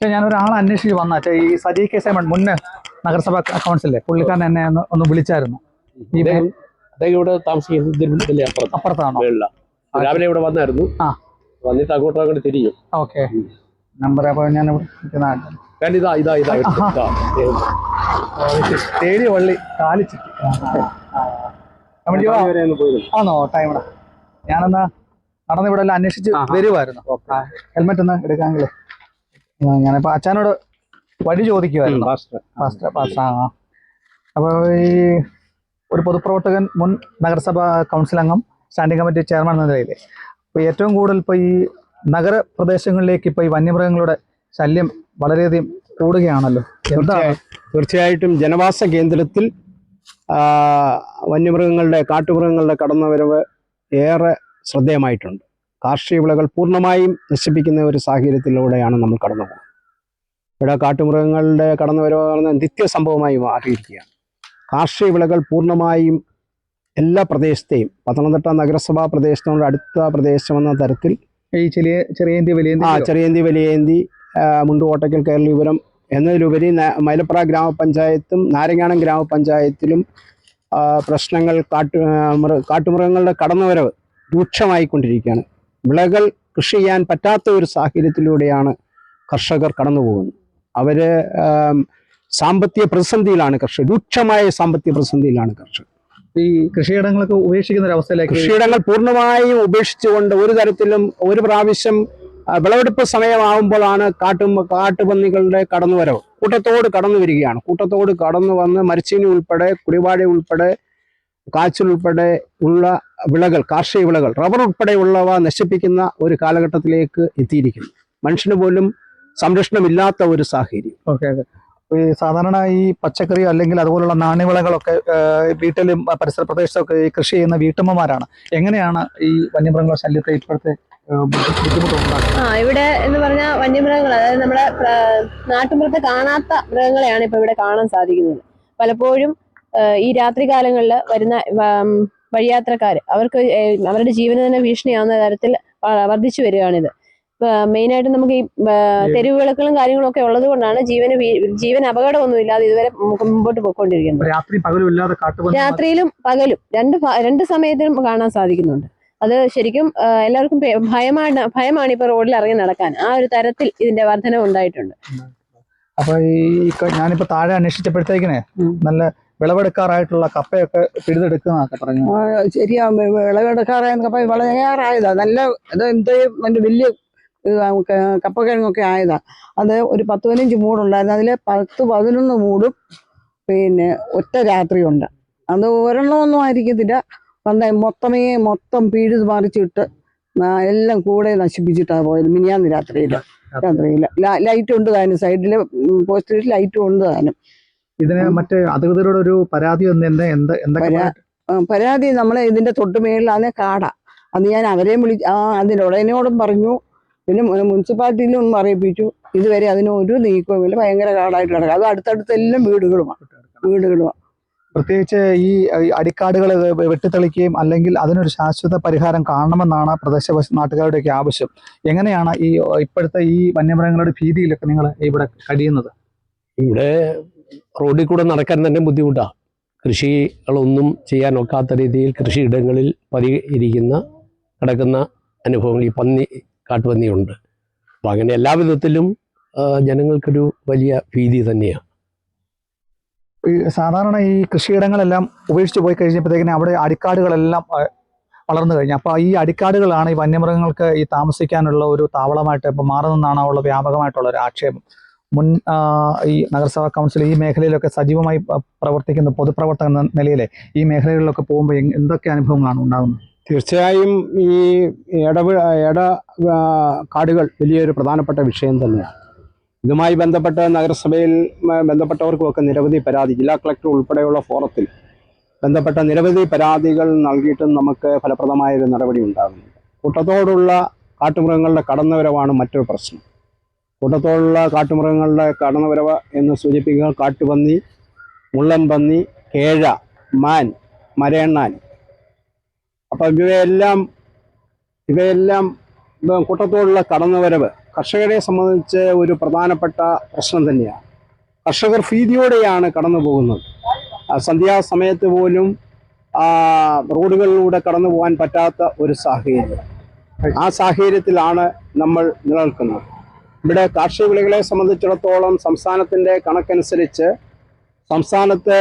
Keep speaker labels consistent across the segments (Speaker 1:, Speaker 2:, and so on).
Speaker 1: പക്ഷേ ഞാൻ ഒരാളെ അന്വേഷിച്ച് വന്ന. അച്ഛാ ഈ സജി കെ സേമൺ മുന്നേ നഗരസഭ കൗൺസിലെ പുള്ളിക്കാരൻ എന്നെ ഒന്ന് ഒന്ന് വിളിച്ചായിരുന്നു. ഈ
Speaker 2: ഇവിടെ താമസിക്കുന്നത്
Speaker 1: അപ്പുറത്താണോ?
Speaker 2: രാവിലെ ഇവിടെ വന്നായിരുന്നു.
Speaker 1: ആ.
Speaker 2: വന്നിട്ട് അങ്ങോട്ടും അങ്ങോട്ട് തിരിയും.
Speaker 1: ഓക്കെ. നമ്പർ അപ്പോൾ ഞാൻ
Speaker 2: കാരണം ഇതാ ഇതാ ഇതാ
Speaker 1: ആഹാ.
Speaker 2: ഇതാ, അദ്ദേഹം.
Speaker 1: തേടി വള്ളി കാലിച്ചിട്ട്. ആണോ? ടൈമിടാ ഞാനെന്നാ നടന്ന് ഇവിടെ എല്ലാം അന്വേഷിച്ച്
Speaker 2: വരുവായിരുന്നു.
Speaker 1: വരുമായിരുന്നു ഹെൽമെറ്റ് ഒന്ന് എടുക്കാമെങ്കിലേ. ഞാനിപ്പോ അച്ഛനോട് വഴി ചോദിക്കുമായിരുന്നു
Speaker 2: പാസ്റ്റർ.
Speaker 1: ആ അപ്പോൾ ഈ ഒരു പൊതുപ്രവർത്തകൻ മുൻ നഗരസഭാ കൗൺസിൽ അംഗം സ്റ്റാൻഡിംഗ് കമ്മിറ്റി ചെയർമാൻ എന്ന നിലയിൽ ഇപ്പോൾ ഏറ്റവും കൂടുതൽ ഇപ്പോൾ ഈ നഗരപ്രദേശങ്ങളിലേക്ക് ഇപ്പോൾ ഈ വന്യമൃഗങ്ങളുടെ ശല്യം വളരെയധികം കൂടുകയാണല്ലോ.
Speaker 3: തീർച്ചയായിട്ടും ജനവാസ കേന്ദ്രത്തിൽ വന്യമൃഗങ്ങളുടെ കാട്ടുമൃഗങ്ങളുടെ കടന്നുവരവ് ഏറെ ശ്രദ്ധേയമായിട്ടുണ്ട്. കാർഷിക വിളകൾ പൂർണമായും നശിപ്പിക്കുന്ന ഒരു സാഹചര്യത്തിലൂടെയാണ് നമ്മൾ കടന്നു പോകുന്നത്. ഇവിടെ കാട്ടുമൃഗങ്ങളുടെ കടന്നുവരവ് എന്ന് നിത്യ സംഭവമായി മാറിയിരിക്കുകയാണ്. കാർഷിക വിളകൾ പൂർണമായും എല്ലാ പ്രദേശത്തെയും പത്തനംതിട്ട നഗരസഭാ പ്രദേശത്തോട് അടുത്ത പ്രദേശമെന്ന തരത്തിൽ
Speaker 1: ഈ ചെറിയ
Speaker 3: ആ ചെറിയേന്തി വലിയേന്തി ആ, മുണ്ടുകോട്ടയ്ക്കൽ കേരളീപുരം എന്നതിലുപരി മൈലപ്പുറ മൈലപ്ര ഗ്രാമപഞ്ചായത്തും നാരങ്ങാനം ഗ്രാമപഞ്ചായത്തിലും പ്രശ്നങ്ങൾ കാട്ടു കാട്ടുമൃഗങ്ങളുടെ കടന്നുവരവ് രൂക്ഷമായിക്കൊണ്ടിരിക്കുകയാണ്. വിളകൾ കൃഷി ചെയ്യാൻ പറ്റാത്ത ഒരു സാഹചര്യത്തിലൂടെയാണ് കർഷകർ കടന്നു പോകുന്നത് അവർ സാമ്പത്തിക പ്രതിസന്ധിയിലാണ് കർഷകർ രൂക്ഷമായ സാമ്പത്തിക പ്രതിസന്ധിയിലാണ് കർഷകർ.
Speaker 1: ഈ കൃഷിയിടങ്ങളൊക്കെ ഉപേക്ഷിക്കുന്ന ഒരു അവസ്ഥയിലേക്ക്
Speaker 3: കൃഷിയിടങ്ങൾ പൂർണമായും ഉപേക്ഷിച്ചുകൊണ്ട് ഒരു തരത്തിലും ഒരു പ്രാവശ്യം വിളവെടുപ്പ് സമയമാകുമ്പോഴാണ് കാട്ടും കാട്ടുപന്നികളുടെ കടന്നുവരവ്. കൂട്ടത്തോട് കടന്നു വരികയാണ്. കൂട്ടത്തോട് കടന്നു വന്ന് മരിച്ചീനി ഉൾപ്പെടെ കുടിവാഴ ഉൾപ്പെടെ കാച്ചിൽ ഉൾപ്പെടെ ഉള്ള വിളകൾ കാർഷിക വിളകൾ റബ്ബർ ഉൾപ്പെടെയുള്ളവ നശിപ്പിക്കുന്ന ഒരു കാലഘട്ടത്തിലേക്ക് എത്തിയിരിക്കുന്നു. മനുഷ്യന് പോലും സംരക്ഷണമില്ലാത്ത ഒരു സാഹചര്യം.
Speaker 1: ഓക്കെ ഈ സാധാരണ ഈ പച്ചക്കറി അല്ലെങ്കിൽ അതുപോലുള്ള നാണ്യവിളകളൊക്കെ വീട്ടിലും പരിസര പ്രദേശത്തൊക്കെ ഈ കൃഷി ചെയ്യുന്ന വീട്ടമ്മമാരാണ്. എങ്ങനെയാണ് ഈ വന്യമൃഗങ്ങളുടെ ശല്യത്തെ ഇപ്പോഴത്തെ
Speaker 4: ആ ഇവിടെ എന്ന് പറഞ്ഞാൽ വന്യമൃഗങ്ങൾ അതായത് നമ്മുടെ നാട്ടുമ്പുറത്ത് കാണാത്ത മൃഗങ്ങളെയാണ് ഇപ്പൊ ഇവിടെ കാണാൻ സാധിക്കുന്നത്. പലപ്പോഴും ഈ രാത്രി കാലങ്ങളിൽ വരുന്ന വഴിയാത്രക്കാർ അവർക്ക് അവരുടെ ജീവന് തന്നെ ഭീഷണിയാവുന്ന തരത്തിൽ വർദ്ധിച്ചു വരികയാണിത്. മെയിനായിട്ട് നമുക്ക് ഈ തെരുവ് വിളക്കുകളും കാര്യങ്ങളും ഒക്കെ ഉള്ളത് കൊണ്ടാണ് ജീവന് ജീവൻ അപകടമൊന്നും ഇല്ലാതെ ഇതുവരെ മുമ്പ് മുമ്പോട്ട് പോയിക്കൊണ്ടിരിക്കുന്നത്.
Speaker 1: രാത്രി
Speaker 4: രാത്രിയിലും പകലും രണ്ട് രണ്ട് സമയത്തിലും കാണാൻ സാധിക്കുന്നുണ്ട്. അത് ശരിക്കും എല്ലാവർക്കും ഭയമാണ് ഭയമാണ് ഇപ്പൊ റോഡിൽ ഇറങ്ങി നടക്കാൻ. ആ ഒരു തരത്തിൽ ഇതിന്റെ വർധന ഉണ്ടായിട്ടുണ്ട്
Speaker 1: അപ്പൊ ഈ ഞാനിപ്പോ താഴെ അന്വേഷിച്ചപ്പോഴത്തേക്കിനെ നല്ല വിളവെടുക്കാറായിട്ടുള്ള കപ്പയൊക്കെ പിഴുതെടുക്കുന്നതൊക്കെ പറഞ്ഞു.
Speaker 5: ശരിയാ വിളവെടുക്കാറായ കപ്പ വളരെയേറായതാ നല്ല വലിയ ഇത് ആ ക- കപ്പക്കിഴങ്ങൊക്കെ ആയതാ. അത് ഒരു പത്ത് പതിനഞ്ച് മൂടുണ്ടായിരുന്നു. അതിൽ പത്ത് പതിനൊന്ന് മൂടും പിന്നെ ഒറ്റ രാത്രിയുണ്ട്. അത് ഒരെണ്ണമൊന്നും ആയിരിക്കത്തില്ല. വന്ന മൊത്തമേ മൊത്തം പിഴുത് മറിച്ചിട്ട് എല്ലാം കൂടെ നശിപ്പിച്ചിട്ടാണ് പോയത്. മിനിയാന്ന് രാത്രിയിൽ രാത്രിയിൽ ലൈറ്റ് ഉണ്ട് താനും. സൈഡിൽ പോസ്റ്റിൽ ലൈറ്റും ഉണ്ട് താനും.
Speaker 1: ഇതിന് മറ്റേ അധികൃതരോട് ഒരു പരാതി ഒന്ന് എന്താ എന്താ
Speaker 5: ആ, പരാതി നമ്മളെ ഇതിന്റെ തൊട്ട് മേളിലാണ് കാട. അത് ഞാൻ അവരെയും വിളി ആ അതിന്റെ ഉടനോടും പറഞ്ഞു. പിന്നെ മുനിസിപ്പാലിറ്റിയിലും ഒന്നും അറിയിപ്പിച്ചു ഇതുവരെ അതിന് ഒരു നീക്കവുമില്ല ഭയങ്കര കാടായിട്ട് കിടക്കുക അത് അടുത്തടുത്ത് എല്ലാം വീടുകളുമാണ് വീടുകളുമാണ്
Speaker 1: പ്രത്യേകിച്ച് ഈ ഈ അടിക്കാടുകൾ വെട്ടിത്തെളിക്കുകയും അല്ലെങ്കിൽ അതിനൊരു ശാശ്വത പരിഹാരം കാണണമെന്നാണ് പ്രദേശവാസി നാട്ടുകാരുടെയൊക്കെ ആവശ്യം. എങ്ങനെയാണ് ഈ ഇപ്പോഴത്തെ ഈ വന്യമൃഗങ്ങളുടെ ഭീതിയിലൊക്കെ നിങ്ങൾ ഇവിടെ കഴിയുന്നത്
Speaker 2: ഇവിടെ റോഡിൽ കൂടെ നടക്കാൻ തന്നെ ബുദ്ധിമുട്ടാണ് കൃഷികളൊന്നും ചെയ്യാൻ ഒക്കാത്ത രീതിയിൽ കൃഷിയിടങ്ങളിൽ പതിയിരിക്കുന്ന കിടക്കുന്ന അനുഭവങ്ങൾ ഈ പന്നി കാട്ടുപന്നിയുണ്ട്. അപ്പം അങ്ങനെ എല്ലാ വിധത്തിലും ജനങ്ങൾക്കൊരു വലിയ ഭീതി തന്നെയാണ്
Speaker 1: സാധാരണ ഈ കൃഷിയിടങ്ങളെല്ലാം ഉപേക്ഷിച്ച് പോയി കഴിഞ്ഞപ്പോഴത്തേക്കിനും അവിടെ അടിക്കാടുകളെല്ലാം വളർന്നു കഴിഞ്ഞു. അപ്പോൾ ഈ അടിക്കാടുകളാണ് ഈ വന്യമൃഗങ്ങൾക്ക് ഈ താമസിക്കാനുള്ള ഒരു താവളമായിട്ട് ഇപ്പോൾ മാറുന്നതാണ് ഉള്ള വ്യാപകമായിട്ടുള്ള ഒരു ആക്ഷേപം? മുൻ ഈ നഗരസഭാ കൗൺസിൽ ഈ മേഖലയിലൊക്കെ സജീവമായി പ്രവർത്തിക്കുന്ന പൊതുപ്രവർത്തക എന്ന നിലയിലെ ഈ മേഖലകളിലൊക്കെ പോകുമ്പോൾ എന്തൊക്കെ അനുഭവങ്ങളാണ് ഉണ്ടാകുന്നത്?
Speaker 3: തീർച്ചയായും ഈ ഇടവ ഇട കാടുകൾ വലിയൊരു പ്രധാനപ്പെട്ട വിഷയം തന്നെയാണ്. ഇതുമായി ബന്ധപ്പെട്ട് നഗരസഭയിൽ ബന്ധപ്പെട്ടവർക്കുമൊക്കെ നിരവധി പരാതി ജില്ലാ കളക്ടർ ഉൾപ്പെടെയുള്ള ഫോറത്തിൽ ബന്ധപ്പെട്ട നിരവധി പരാതികൾ നൽകിയിട്ടും നമുക്ക് ഫലപ്രദമായൊരു നടപടി ഉണ്ടാകുന്നുണ്ട്. കൂട്ടത്തോടുള്ള കാട്ടുമൃഗങ്ങളുടെ കടന്നുവരവാണ് മറ്റൊരു പ്രശ്നം. കൂട്ടത്തോടുള്ള കാട്ടുമൃഗങ്ങളുടെ കടന്നുവരവ് എന്ന് സൂചിപ്പിക്കുക കാട്ടുപന്നി മുള്ളൻ പന്നി കേഴ മാൻ മരയണ്ണാൻ. അപ്പം ഇവയെല്ലാം ഇവയെല്ലാം ഇവ കൂട്ടത്തോടുള്ള കടന്നുവരവ് കർഷകരെ സംബന്ധിച്ച് ഒരു പ്രധാനപ്പെട്ട പ്രശ്നം തന്നെയാണ്. കർഷകർ ഭീതിയോടെയാണ് കടന്നു പോകുന്നത് സന്ധ്യാസമയത്ത് പോലും റോഡുകളിലൂടെ കടന്നു പോകാൻ പറ്റാത്ത ഒരു സാഹചര്യം. ആ സാഹചര്യത്തിലാണ് നമ്മൾ നിലനിൽക്കുന്നത്. ഇവിടെ കാർഷിക വിളകളെ സംബന്ധിച്ചിടത്തോളം സംസ്ഥാനത്തിന്റെ കണക്കനുസരിച്ച് സംസ്ഥാനത്ത്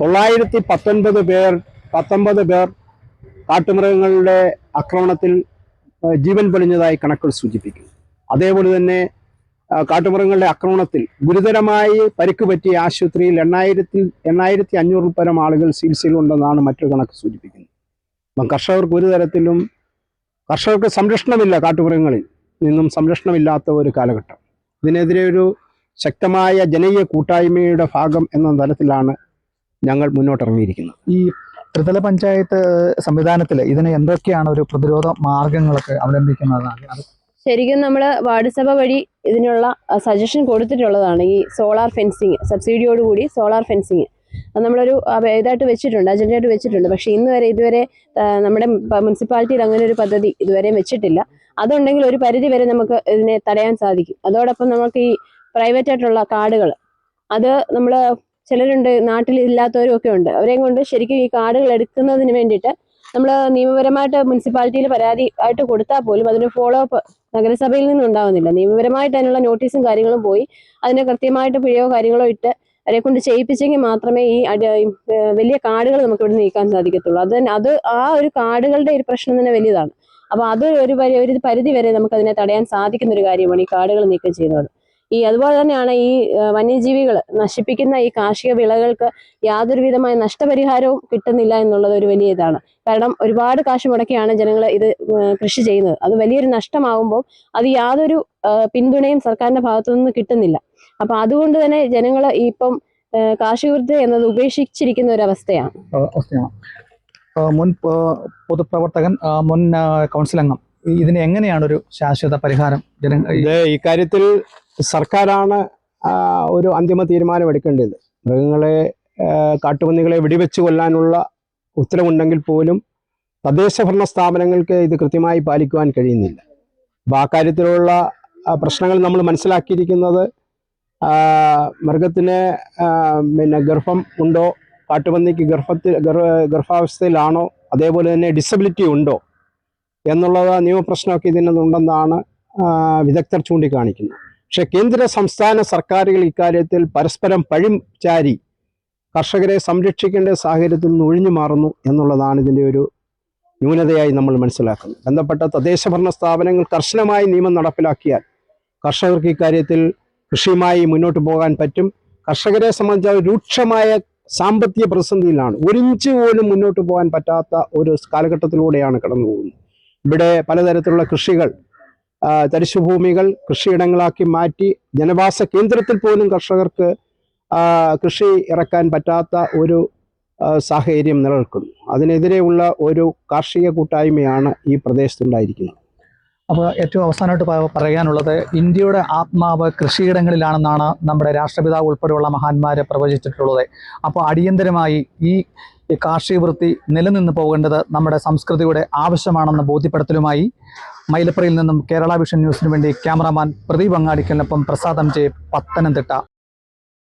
Speaker 3: തൊള്ളായിരത്തി പത്തൊൻപത് പേർ പത്തൊമ്പത് പേർ കാട്ടുമൃഗങ്ങളുടെ ആക്രമണത്തിൽ ജീവൻ പൊലിഞ്ഞതായി കണക്കുകൾ സൂചിപ്പിക്കുന്നു. അതേപോലെ തന്നെ കാട്ടുമൃഗങ്ങളുടെ ആക്രമണത്തിൽ ഗുരുതരമായി പരിക്ക് പറ്റിയ ആശുപത്രിയിൽ എണ്ണായിരത്തി എണ്ണായിരത്തി അഞ്ഞൂറിൽ പരം ആളുകൾ ചികിത്സയിലുണ്ടെന്നാണ് മറ്റൊരു കണക്ക് സൂചിപ്പിക്കുന്നത്. അപ്പം കർഷകർക്ക് ഒരു തരത്തിലും കർഷകർക്ക് സംരക്ഷണമില്ല കാട്ടുമൃഗങ്ങളിൽ. നിന്നും സംരക്ഷണമില്ലാത്ത ഒരു കാലഘട്ടം. ഇതിനെതിരെ ഒരു ശക്തമായ ജനകീയ കൂട്ടായ്മയുടെ ഭാഗം എന്ന തലത്തിലാണ് ഞങ്ങൾ മുന്നോട്ടിറങ്ങിയിരിക്കുന്നത്.
Speaker 1: ഈ ത്രിതല പഞ്ചായത്ത് സംവിധാനത്തിൽ ഇതിന് എന്തൊക്കെയാണ് ഒരു പ്രതിരോധ മാർഗങ്ങളൊക്കെ അവലംബിക്കുന്നത്
Speaker 4: ശരിക്കും നമ്മൾ വാർഡ് സഭ വഴി ഇതിനുള്ള സജഷൻ കൊടുത്തിട്ടുള്ളതാണ് ഈ സോളാർ ഫെൻസിങ് സബ്സിഡിയോടുകൂടി സോളാർ ഫെൻസിങ്. അത് നമ്മളൊരു ഇതായിട്ട് വെച്ചിട്ടുണ്ട് അജണ്ടയായിട്ട് വെച്ചിട്ടുണ്ട്. പക്ഷേ ഇന്ന് വരെ ഇതുവരെ നമ്മുടെ മുനിസിപ്പാലിറ്റിയിൽ അങ്ങനെ ഒരു പദ്ധതി ഇതുവരെയും വെച്ചിട്ടില്ല. അതുണ്ടെങ്കിൽ ഒരു പരിധി വരെ നമുക്ക് ഇതിനെ തടയാൻ സാധിക്കും. അതോടൊപ്പം നമുക്ക് ഈ പ്രൈവറ്റ് ആയിട്ടുള്ള കാർഡുകൾ അത് നമ്മൾ ചിലരുണ്ട് നാട്ടിൽ ഇല്ലാത്തവരും ഒക്കെ ഉണ്ട്. അവരെയും കൊണ്ട് ശരിക്കും ഈ കാർഡുകൾ എടുക്കുന്നതിന് വേണ്ടിയിട്ട് നമ്മൾ നിയമപരമായിട്ട് മുനിസിപ്പാലിറ്റിയിൽ പരാതി ആയിട്ട് കൊടുത്താൽ പോലും അതിന് ഫോളോ അപ്പ് നഗരസഭയിൽ നിന്നും ഉണ്ടാവുന്നില്ല. നിയമപരമായിട്ട് അതിനുള്ള നോട്ടീസും കാര്യങ്ങളും പോയി അതിന് കൃത്യമായിട്ട് പിഴയോ കാര്യങ്ങളോ ഇട്ട് അവരെ കൊണ്ട് ചെയ്യിപ്പിച്ചെങ്കിൽ മാത്രമേ ഈ വലിയ കാർഡുകൾ നമുക്ക് ഇവിടെ നീക്കാൻ സാധിക്കത്തുള്ളൂ. അത് അത് ആ ഒരു കാർഡുകളുടെ ഒരു പ്രശ്നം തന്നെ വലുതാണ് അപ്പോൾ അത് ഒരു പരി ഒരു പരിധി വരെ നമുക്ക് അതിനെ തടയാൻ സാധിക്കുന്ന ഒരു കാര്യമാണ് ഈ കാടുകൾ നീക്കം ചെയ്യുന്നത്. ഈ അതുപോലെ തന്നെയാണ് ഈ വന്യജീവികൾ നശിപ്പിക്കുന്ന ഈ കാർഷിക വിളകൾക്ക് യാതൊരു വിധമായ നഷ്ടപരിഹാരവും കിട്ടുന്നില്ല എന്നുള്ളത് ഒരു വലിയ ഇതാണ്. കാരണം ഒരുപാട് കാശ് മുടക്കിയാണ് ജനങ്ങൾ ഇത് കൃഷി ചെയ്യുന്നത്. അത് വലിയൊരു നഷ്ടമാകുമ്പോൾ അത് യാതൊരു പിന്തുണയും സർക്കാരിന്റെ ഭാഗത്തുനിന്ന് കിട്ടുന്നില്ല. അപ്പൊ അതുകൊണ്ട് തന്നെ ജനങ്ങൾ ഇപ്പം ഏഹ് കാർഷിക വൃത്തി എന്നത് ഉപേക്ഷിച്ചിരിക്കുന്ന ഒരു അവസ്ഥയാണ്.
Speaker 1: മുൻ പൊതുപ്രവർത്തകൻ മുൻ കൗൺസിൽ അംഗം ഇതിന് എങ്ങനെയാണ് ഒരു ശാശ്വത പരിഹാരം?
Speaker 3: ജനങ്ങൾ ഇക്കാര്യത്തിൽ സർക്കാരാണ് ഒരു അന്തിമ തീരുമാനം എടുക്കേണ്ടത്. മൃഗങ്ങളെ കാട്ടുപന്നികളെ വെടിവെച്ച് കൊല്ലാനുള്ള ഉത്തരവുണ്ടെങ്കിൽ പോലും തദ്ദേശ ഭരണ സ്ഥാപനങ്ങൾക്ക് ഇത് കൃത്യമായി പാലിക്കുവാൻ കഴിയുന്നില്ല. അപ്പോൾ ആ കാര്യത്തിലുള്ള പ്രശ്നങ്ങൾ നമ്മൾ മനസ്സിലാക്കിയിരിക്കുന്നത് മൃഗത്തിന് പിന്നെ ഗർഭം ഉണ്ടോ കാട്ടുപന്നിക്ക് ഗർഭത്തിൽ ഗർഭ ഗർഭാവസ്ഥയിലാണോ അതേപോലെ തന്നെ ഡിസബിലിറ്റി ഉണ്ടോ എന്നുള്ളത് നിയമപ്രശ്നമൊക്കെ ഇതിനുണ്ടെന്നാണ് വിദഗ്ധർ ചൂണ്ടിക്കാണിക്കുന്നത്. പക്ഷേ കേന്ദ്ര സംസ്ഥാന സർക്കാരുകൾ ഇക്കാര്യത്തിൽ പരസ്പരം പഴിചാരി കർഷകരെ സംരക്ഷിക്കേണ്ട സാഹചര്യത്തിൽ നിന്ന് ഒഴിഞ്ഞു മാറുന്നു എന്നുള്ളതാണ് ഇതിന്റെ ഒരു ന്യൂനതയായി നമ്മൾ മനസ്സിലാക്കുന്നത്. ബന്ധപ്പെട്ട തദ്ദേശഭരണ സ്ഥാപനങ്ങൾ കർശനമായി നിയമം നടപ്പിലാക്കിയാൽ കർഷകർക്ക് ഇക്കാര്യത്തിൽ കൃഷിയുമായി മുന്നോട്ട് പോകാൻ പറ്റും. കർഷകരെ സംബന്ധിച്ച രൂക്ഷമായ സാമ്പത്തിക പ്രതിസന്ധിയിലാണ്. ഒരു ഇഞ്ച് പോലും മുന്നോട്ട് പോകാൻ പറ്റാത്ത ഒരു കാലഘട്ടത്തിലൂടെയാണ് കടന്നു പോകുന്നത്. ഇവിടെ പലതരത്തിലുള്ള കൃഷികൾ തരിശുഭൂമികൾ കൃഷിയിടങ്ങളാക്കി മാറ്റി ജനവാസ കേന്ദ്രത്തിൽ പോലും കർഷകർക്ക് കൃഷി ഇറക്കാൻ പറ്റാത്ത ഒരു സാഹചര്യം നിലനിൽക്കുന്നു. അതിനെതിരെയുള്ള ഒരു കാർഷിക കൂട്ടായ്മയാണ് ഈ പ്രദേശത്തുണ്ടായിരിക്കുന്നത്.
Speaker 1: അപ്പോൾ ഏറ്റവും അവസാനമായിട്ട് പറയാനുള്ളത് ഇന്ത്യയുടെ ആത്മാവ് കൃഷിയിടങ്ങളിലാണെന്നാണ് നമ്മുടെ രാഷ്ട്രപിതാവ് ഉൾപ്പെടെയുള്ള മഹാന്മാരെ പ്രവചിച്ചിട്ടുള്ളത്. അപ്പോൾ അടിയന്തരമായി ഈ കാർഷിക വൃത്തി നിലനിന്ന് പോകേണ്ടത് നമ്മുടെ സംസ്കൃതിയുടെ ആവശ്യമാണെന്ന ബോധ്യപ്പെടുത്തലുമായി മൈലപ്പുറയിൽ നിന്നും കേരള വിഷൻ ന്യൂസിനു വേണ്ടി ക്യാമറാമാൻ പ്രദീപ് അങ്ങാടിക്കലിനൊപ്പം പ്രസാദം ജെ പത്തനംതിട്ട.